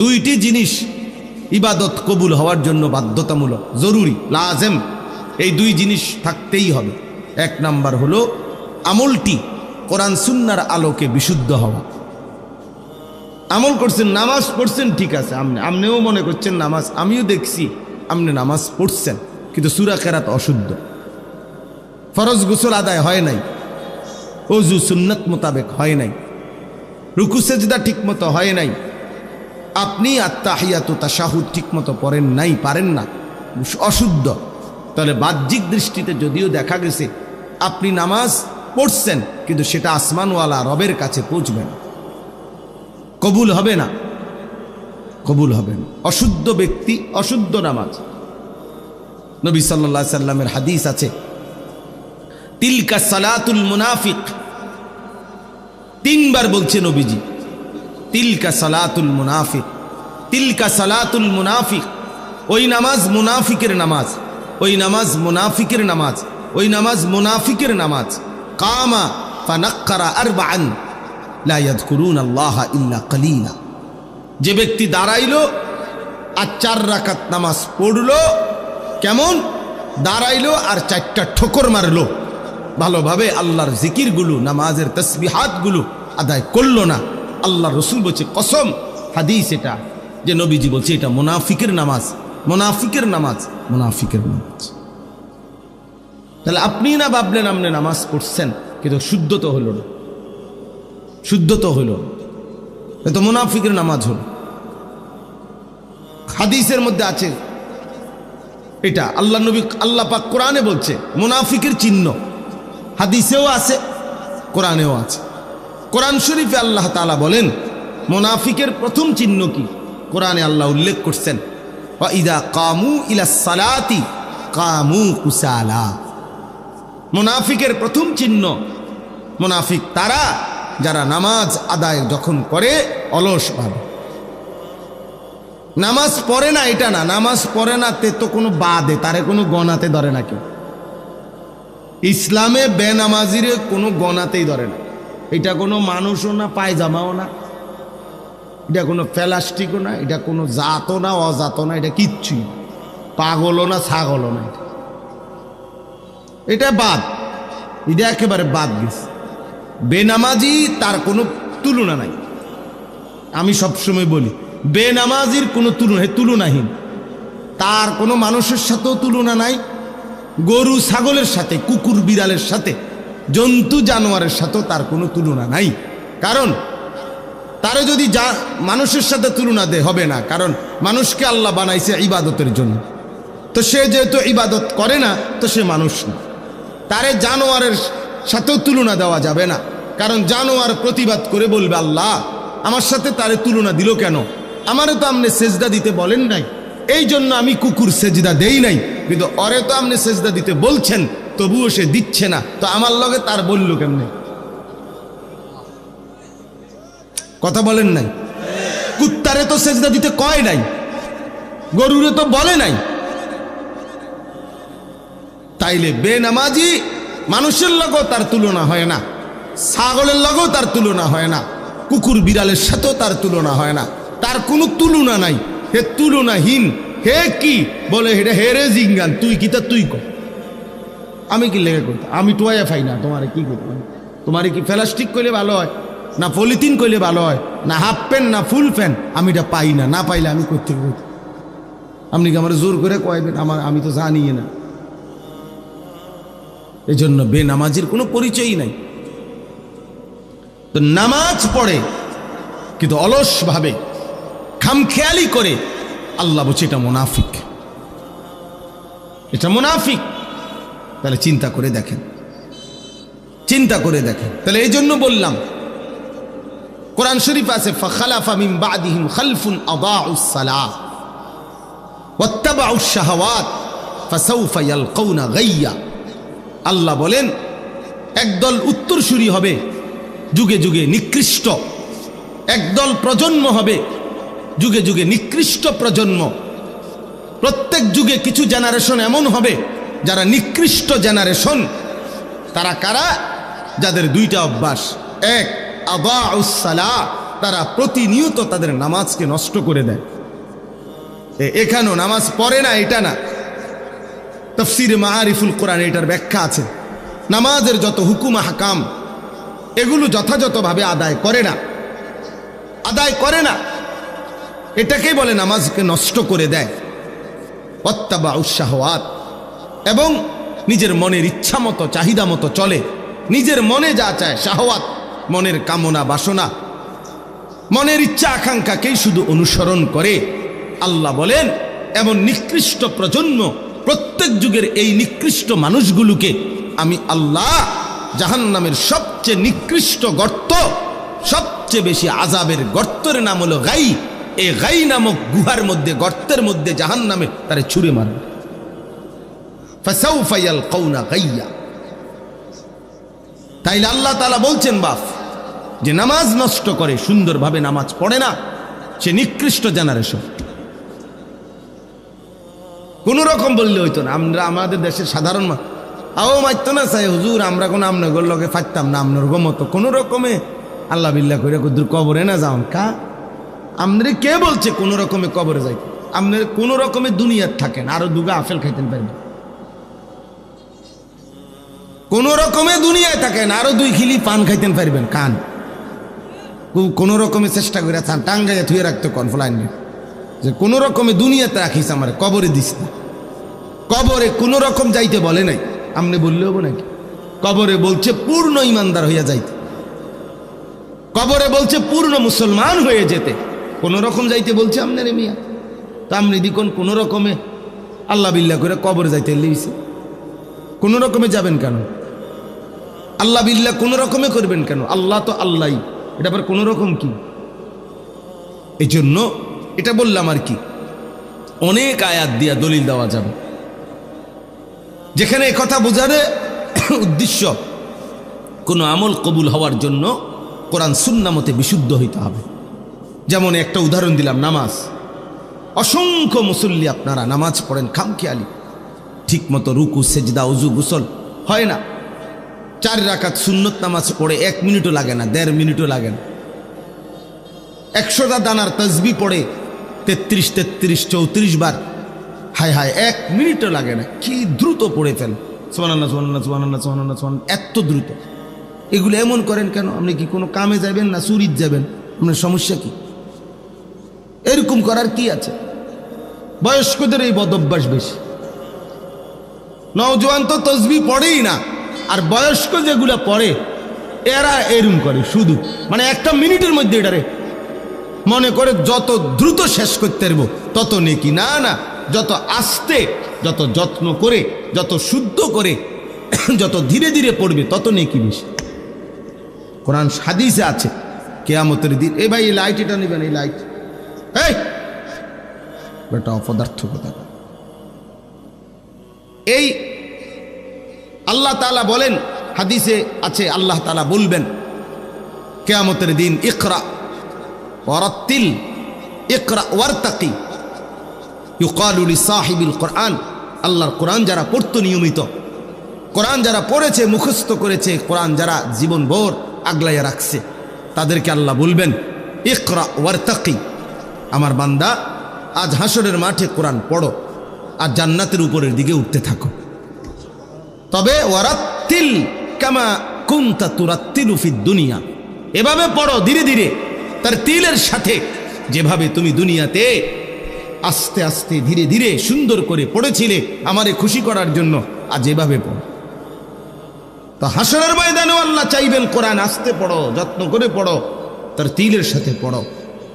দুইটি জিনিস ইবাদত কবুল হওয়ার জন্য বাধ্যতামূলক, জরুরি, লাজেম। এই দুই জিনিস থাকতেই হবে। এক নাম্বার হলো, আমলটি কোরআন সুন্নার আলোকে বিশুদ্ধ হওয়া। আমল করছেন, নামাজ পড়ছেন, ঠিক আছে আপনি আপনিও মনে করছেন, নামাজ আমিও দেখছি আপনি নামাজ পড়ছেন, কিন্তু সুরা কেরাত অশুদ্ধ। ফরজ গোসল আদায় হয় নাই অজু সুন্নত মোতাবেক হয় নাই, রুকু সেজদা ঠিক মতো হয় নাই আপনি আত্মাহিয়াত ঠিক মতো পড়েন নাই, পারেন না। অশুদ্ধ। তাহলে বাহ্যিক দৃষ্টিতে যদিও দেখা গেছে, আপনি নামাজ পড়ছেন, কিন্তু সেটা আসমানওয়ালা রবের কাছে পৌঁছবে না। কবুল হবে না। কবুল হবে না। অশুদ্ধ ব্যক্তি, অশুদ্ধ নামাজ। নবী সাল্লা সাল্লামের হাদিস আছে, তিলকা সালাতুল মুনাফিক। তিনবার বলছে নবীজি তিলকা সালাতুল মুনাফিক, তিলকা সালাতুল মুনাফিক, ওই নামাজ মুনাফিকের নামাজ, ওই নামাজ মুনাফিকের নামাজ, ওই নামাজ মুনাফিকের নামাজ। কামা ফানাক্কারা আরবাআন, লা ইয়াযকুরুন আল্লাহ ইল্লা কালিলা। যে ব্যক্তি দাঁড়াইলো আর চার রাকাত নামাজ পড়ল, কেমন? দাঁড়াইলো আর চারটা ঠোকর মারলো। ভালোভাবে আল্লাহর জিকিরগুলো, নামাজের তসবিহাতগুলো আদায় করল না। আল্লাহ রসুল বলছে, কসম, হাদিস এটা যে নবীজি বলছে, এটা মোনাফিকের নামাজ মোনাফিকের নামাজ মোনাফিকের নামাজ। তাহলে আপনি না ভাবলেন আপনি নামাজ পড়ছেন, কিন্তু শুদ্ধ তো হলো না। শুদ্ধ তো হলো। না তো মুনাফিকের নামাজ হলো। হাদিসের মধ্যে আছে এটা, আল্লাহ নবী, আল্লাহ পাক কোরআনে বলছে, মুনাফিকের চিহ্ন। হাদিসেও আছে, কোরআনেও আছে। কোরআন শরীফে আল্লাহ তালা বলেন, মোনাফিকের প্রথম চিহ্ন কি? কোরআনে আল্লাহ উল্লেখ করছেন ইদা কামু ইলা সালাতি কামু কুসালা। মোনাফিকের প্রথম চিহ্ন, মোনাফিক তারা যারা নামাজ আদায় যখন করে অলসভাবে নামাজ পড়ে না এটা না, নামাজ পড়ে না তে তো কোনো বাদে, তারে কোনো গণাতে ধরে না কেউ। ইসলামে বেনামাজিরে কোনো গণাতেই ধরে না। এটা কোনো মানুষও না, পায়জামাও না। এটা কোনো প্লাস্টিকও না, এটা কোনো জাতও না, অজাতও না, এটা কিচ্ছুই পাগলও না, ছাগলও না এটা। এটা বাদ। এটা একেবারে বাদ গেছে। বেনামাজি তার কোনো তুলনা নাই। আমি সবসময় বলি, বেনামাজির কোনো তুলনা তুলনাহীন। তার কোনো মানুষের সাথেও তুলনা নাই, গরু, ছাগলের সাথে, কুকুর, বিড়ালের সাথে। জন্তু জানোয়ারের সাথেও তার কোনো তুলনা নাই। কারণ তারে যদি যা মানুষের সাথে তুলনা দে, হবে না। কারণ মানুষকে আল্লাহ বানাইছে ইবাদতের জন্য। তো সে যেহেতু ইবাদত করে না, তো সে মানুষ না। তারে জানোয়ারের সাথেও তুলনা দেওয়া যাবে না। কারণ জানোয়ার প্রতিবাদ করে বলবে, আল্লাহ, আমার সাথে তারে তুলনা দিল কেন? আমারে তো আপনি সেজদা দিতে বলেন নাই। এই জন্য আমি কুকুর সেজদা দেই নাই। কিন্তু অরে তো আপনি সেজদা দিতে বলছেন তবুও সে দিচ্ছে না। তো আমার লগে তার বলল কেমনে? কথা বলেন নাই? কুত্তারে তো সেজদা দিতে কয় নাই? গরুরে তো বলে নাই? তাইলে বেনামাজি মানুষের লগেও তার তুলনা হয় না। ছাগলের লগেও তার তুলনা হয় না। কুকুর বিড়ালের সাথেও তার তুলনা হয় না। তার কোনো তুলনা নাই। হে তুলনাহীন। হে কি? বলে হেরে হেরে জিঙ্গান তুই কি তা তুই কর। আমি কি লেগে করতে আমি টোয়াইয়া পাই না, তোমারে কি করতে তোমারে কি প্লাস্টিক করলে ভালো হয়? না পলিথিন করলে ভালো হয়? না হাফ প্যান্ট না ফুল প্যান্ট আমি এটা পাই না না পাইলে আমি করতে করতে আপনি কি আমার জোর করে কয়বেন আমার, আমি তো জানি না। এই এজন্য বেনামাজির কোনো পরিচয়ই নাই। তো নামাজ পড়ে, কিন্তু অলসভাবে খামখেয়ালি করে, আল্লাহ বলছে এটা মুনাফিক। এটা মুনাফিক। তাহলে চিন্তা করে দেখেন। চিন্তা করে দেখেন। তাহলে এই জন্য বললাম, কোরআন শরীফ আছে খালফুন গাইয়া। আল্লাহ বলেন, একদল উত্তরসূরি হবে, যুগে যুগে নিকৃষ্ট। একদল প্রজন্ম হবে, যুগে যুগে নিকৃষ্ট প্রজন্ম। প্রত্যেক যুগে কিছু জেনারেশন এমন হবে যারা নিকৃষ্ট জেনারেশন তারা কারা? যাদের দুইটা অভ্যাস। এক আবা তারা প্রতিনিয়ত তাদের নামাজকে নষ্ট করে দেয়। এখানেও নামাজ পড়ে না, এটা না। তফসির মাহারিফুল কোরআন এটার ব্যাখ্যা আছে। নামাজের যত হুকুম হাকাম এগুলো যথাযথভাবে আদায় করে না। আদায় করে না। এটাকেই বলে নামাজকে নষ্ট করে দেয়। অত্যাবা উৎসাহওয়াত এবং নিজের মনের ইচ্ছা মতো, চাহিদা মতো চলে। নিজের মনে যা চায়, শাহওয়াত, মনের কামনা, বাসনা। মনের ইচ্ছা, আকাঙ্ক্ষাকেই শুধু অনুসরণ করে। আল্লাহ বলেন, এমন নিকৃষ্ট প্রজন্ম, প্রত্যেক যুগের এই নিকৃষ্ট মানুষগুলোকে আমি আল্লাহ জাহান্নামের সবচেয়ে নিকৃষ্ট গর্ত, সবচেয়ে বেশি আজাবের গর্তের নাম হলো গাই। এ গাই নামক গুহার মধ্যে, গর্তের মধ্যে জাহান্নামে তারে ছুঁড়ে মারবে। ফাসাউফা ইয়ালকাউনা গাইয়া তাইলে আল্লাহ তাআলা বলছেন, বাপ, যে নামাজ নষ্ট করে, সুন্দরভাবে নামাজ পড়ে না, সে নিকৃষ্ট জেনারেশন কোন রকম বললে হইতো না, আমরা আমাদের দেশের সাধারণ আও মারতো না চাই হুজুর, আমরা কোনো আমনগর লগে ফাটতাম না আমনর গমতো কোনো রকমে আল্লাহ বিল্লাহ করে কুদুর কবরে না যাওন কা? আমনে কে বলছে কোনো রকমে কবরে যাইতে? আপনার কোনো রকমে দুনিয়ার থাকেন আরও দুগা আফেল খাইতেন পারবেন কোন রকমে দুনিয়ায় থাকেন, আরও দুই খিলি পান খাইতেন পারবেন, কান। কোনো রকমে চেষ্টা করে চান, টাঙ্গাইয়া থুয়ে রাখতো কনফলাইন যে কোনো রকমে দুনিয়াতে রাখিস আমার, কবরে দিস না। কবরে কোনো রকম যাইতে বলে নাই, আমনে বললে হব নাকি? কবরে বলছে, পূর্ণ ইমানদার হইয়া যাইতে। কবরে বলছে, পূর্ণ মুসলমান হয়ে যেতে। কোন রকম যাইতে বলছে আমনে রে মিয়া। তা আমনি দিকন কোনো রকমে আল্লাহ বিল্লাহ করে কবরে যাইতে লিয়েছে কোনো রকমে যাবেন কেন? আল্লাহ বিল্লাহ কোনো রকমে করবেন কেন? আল্লাহ তো আল্লাহই। এটা আবার কোনো রকম কি? এই জন্য এটা বললাম আর কি, অনেক আয়াত দিয়া দলিল দেওয়া যাবে। যেখানে কথা বোঝারে উদ্দেশ্য, কোনো আমল কবুল হওয়ার জন্য কোরআন সুন্না মতে বিশুদ্ধ হইতে হবে। যেমন একটা উদাহরণ দিলাম, নামাজ। অসংখ্য মুসল্লি আপনারা নামাজ পড়েন, খামখেয়ালি। ঠিক মতো রুকু, সেজদা, উজু, গুসল হয় না। চার রাকাত সুন্নত নামাজ পড়ে এক মিনিটও লাগে না, দেড় মিনিটও লাগে না। একশোটা দানার তসবি পড়ে তেত্রিশ তেত্রিশ, চৌত্রিশ বার। হায় হায়, এক মিনিটও লাগে না। কি দ্রুত পড়ে ফেল সোয়ানান্না সোয়ানান্না সোয়ানান্না সোয়ানান্না সোয়ান এত দ্রুত। এগুলো এমন করেন কেন? আপনি কি কোনো কামে যাবেন না সুরিত যাবেন? আপনার সমস্যা কি? এরকম করার কি আছে? বয়স্কদের এই বদভ্যাস বেশি। নওজোয়ান তো তসবি পড়েই না। আর বয়স্ক যেগুলা পড়ে, এরা এরম করে শুধু। মানে একটা মিনিটের মধ্যে এটারে মনে করে যত দ্রুত শেষ করতে পারব, তত নেকি। না না, যত আস্তে, যত যত্ন করে, যত শুদ্ধ করে, যত ধীরে ধীরে পড়বে, তত নেকি বেশি। কোরআন হাদিসে আছে, কেয়ামতের দিন এই ভাই, এই লাইট এটা নেবেন, এই লাইট এই! বেটা অপদার্থ কথা এই আল্লাহ তালা বলেন, হাদিসে আছে, আল্লাহ তালা বলবেন, কেয়ামতের দিন ইকরা ওয়ারাত্তিল, ইকরা ওয়ারতাকি ইউকালুলি সাহিবিল কোরআন, আল্লাহর কোরআন যারা পড়তো নিয়মিত, কোরআন যারা পড়েছে, মুখস্থ করেছে, কোরআন যারা জীবন ভোর আগলাইয়া রাখছে, তাদেরকে আল্লাহ বলবেন, ইকরা ওয়ারতাকি, আমার বান্দা, আজ হাসরের মাঠে কোরআন পড়ো, আর জান্নাতের উপরের দিকে উঠতে থাকো। তবে ওয়ারাত্তিল কামা কুমতা তুরাত্তিলু ফিদ দুনিয়া। এভাবে পড়ো ধীরে ধীরে। তার তিলের সাথে যেভাবে তুমি দুনিয়াতে আস্তে আস্তে ধীরে ধীরে সুন্দর করে পড়েছিলে, আমারে খুশি করার জন্য আজ এভাবে পড়ো। তো হাসরের ময়দানেও আল্লাহ চাইবেন, কোরআন আস্তে পড়ো, যত্ন করে পড়ো, তার তিলের সাথে পড়ো।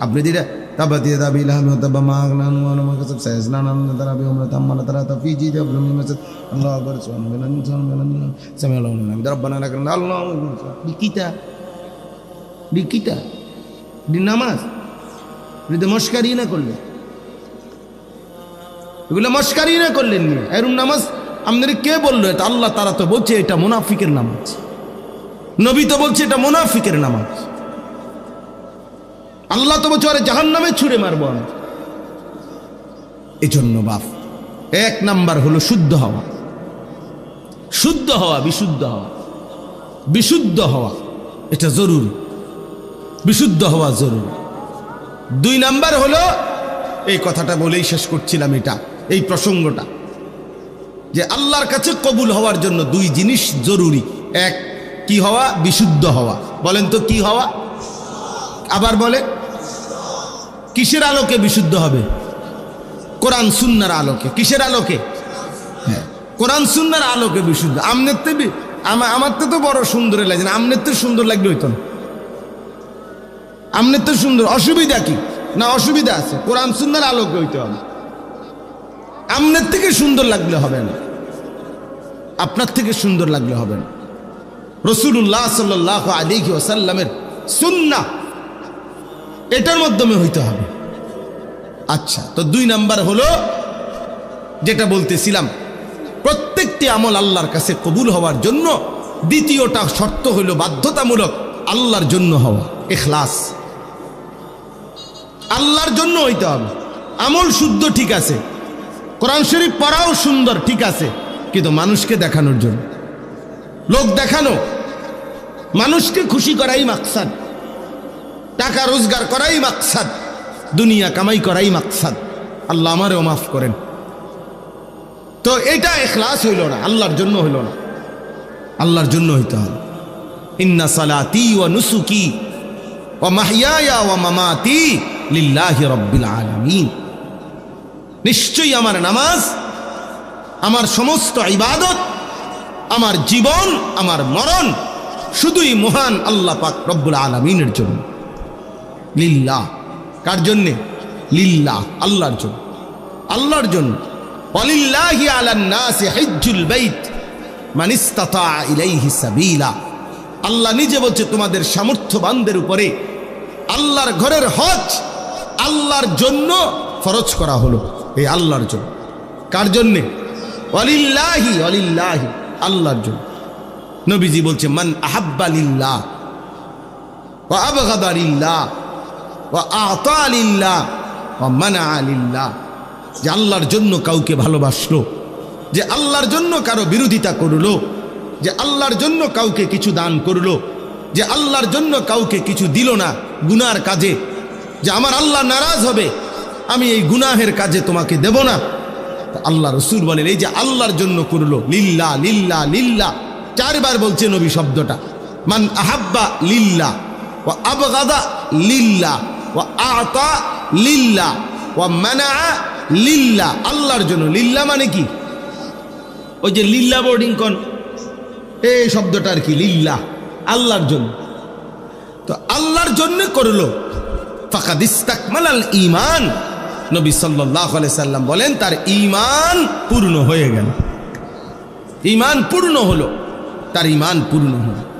আপনি দিলে تبت يدا ابي لهب وتب ما اغنى عنه وما ما كسب سيصلى نارا ترى بهم تم ترى في جيد ابن مسد الله اكبر سبحان الله سبحان الله سمع الله لمن حمده ربنا لك الحمد الله di kita di kita di নামাজ এটা মস্কারি না করলেন এগুলো মস্কারি না করলেন নিয়ে এরম নামাজ আপনাদের কে বললো এটা আল্লাহ তারা তো বলছে এটা মুনাফিকের নামাজ নবী তো বলছে এটা মুনাফিকের নামাজ আল্লাহ তো বলছে আরে জাহান নামে ছুড়ে মারবো আমি। এজন্য বাপ, এক নাম্বার হলো শুদ্ধ হওয়া। শুদ্ধ হওয়া, বিশুদ্ধ হওয়া। বিশুদ্ধ হওয়া, এটা জরুরি। বিশুদ্ধ হওয়া জরুরি। দুই নাম্বার হলো, এই কথাটা বলেই শেষ করছিলাম এটা, এই প্রসঙ্গটা। যে আল্লাহর কাছে কবুল হওয়ার জন্য দুই জিনিস জরুরি। এক, কি হওয়া? বিশুদ্ধ হওয়া। বলেন তো কি হওয়া? আবার বলে কিসের আলোকে বিশুদ্ধ হবে? কোরআন সুন্নার আলোকে। কিসের আলোকে? হ্যাঁ। কোরআন সুন্নার আলোকে বিশুদ্ধ। আমনের তো আমার তো তো বড় সুন্দর লাগছে না। আমনের তো সুন্দর লাগলে হইতো না। আমনের তো সুন্দর। অসুবিধা কি? না অসুবিধা আছে। কোরআন সুন্নার আলোকে হইতে হবে। আমনের থেকে সুন্দর লাগলে হবে না। আপনার থেকে সুন্দর লাগলে হবে না। রসুল্লাহ সাল্লাহ আলিহি ওসাল্লামের সুন্না এটার মাধ্যমে হইতে হবে। আচ্ছা তো দুই নাম্বার হলো, যেটা বলতেছিলাম, প্রত্যেকটি আমল আল্লাহর কাছে কবুল হওয়ার জন্য দ্বিতীয়টা শর্ত হইল বাধ্যতামূলক আল্লাহর জন্য হওয়া, এখলাস। আল্লাহর জন্য হইতে হবে। আমল শুদ্ধ ঠিক আছে, কোরআন শরীফ পড়াও সুন্দর ঠিক আছে, কিন্তু মানুষকে দেখানোর জন্য। লোক দেখানো, মানুষকে খুশি করাই মাকসাদ। টাকা রোজগার করাই মাকসাদ, দুনিয়া কামাই করাই মাকসাদ। আল্লাহ আমারও মাফ করেন। তো এটা এখলাস হইল না, আল্লাহর জন্য হইল না। আল্লাহর জন্য হইতে হবে। ইন্না সালাতি ওয়া নুসুকি ওয়া মাহিয়ায়া ওয়া মামাতি লিল্লাহি রাব্বিল আলামিন। নিশ্চয়ই আমার নামাজ, আমার সমস্ত ইবাদত, আমার জীবন, আমার মরণ, শুধুই মহান আল্লাহ পাক রব্বুল আলমিনের জন্য। লিল্লাহ। কার জন্যে? লিল্লাহ, আল্লাহর জন্য। আল্লাহর জন্য। অলিল্লাহি আলান্নাসি হিজ্জুল বাইত মান ইস্তাতা ইলাইহি সাবিলা। আল্লাহ নিজে বলছে, তোমাদের সামর্থ্যবানদের উপরে আল্লাহর ঘরের হজ আল্লাহর জন্য ফরজ করা হলো। এই আল্লাহর জন্য। কার জন্যে? অলিল্লাহি অলিল্লাহি আল্লাহর জন্য। নবীজি বলছে, মান আহাব্বা লিল্লাহ। ও যে আল্লাহর জন্য কাউকে ভালোবাসলো, যে আল্লাহর জন্য কারও বিরোধিতা করল, যে আল্লাহর জন্য কাউকে কিছু দান করল, যে আল্লাহর জন্য কাউকে কিছু দিল না গুনার কাজে, যে আমার আল্লাহ নারাজ হবে, আমি এই গুনাহের কাজে তোমাকে দেব না। আল্লাহ রসুল বলেন, এই যে আল্লাহর জন্য করল লিল্লা লিল্লা লিল্লা চারবার বলছে নবী শব্দটা, মান আহাব্বা লিল্লা ও আবগাদা লিল্লা ও আতা লিল্লা ও মানা লিল্লা, আল্লাহর জন্য। লিল্লা মানে কি? ওই যে লিল্লা বোর্ডিং কন। এই শব্দটা আর কি, লিল্লা, আল্লাহর জন্য। তো আল্লাহর জন্য করল। ফাকাদ ইস্তাকমাল আল ইমান নবী সাল্লাহ সাল্লাম বলেন, তার ইমান পূর্ণ হয়ে গেল। ইমান পূর্ণ হলো। তার ইমান পূর্ণ হলো।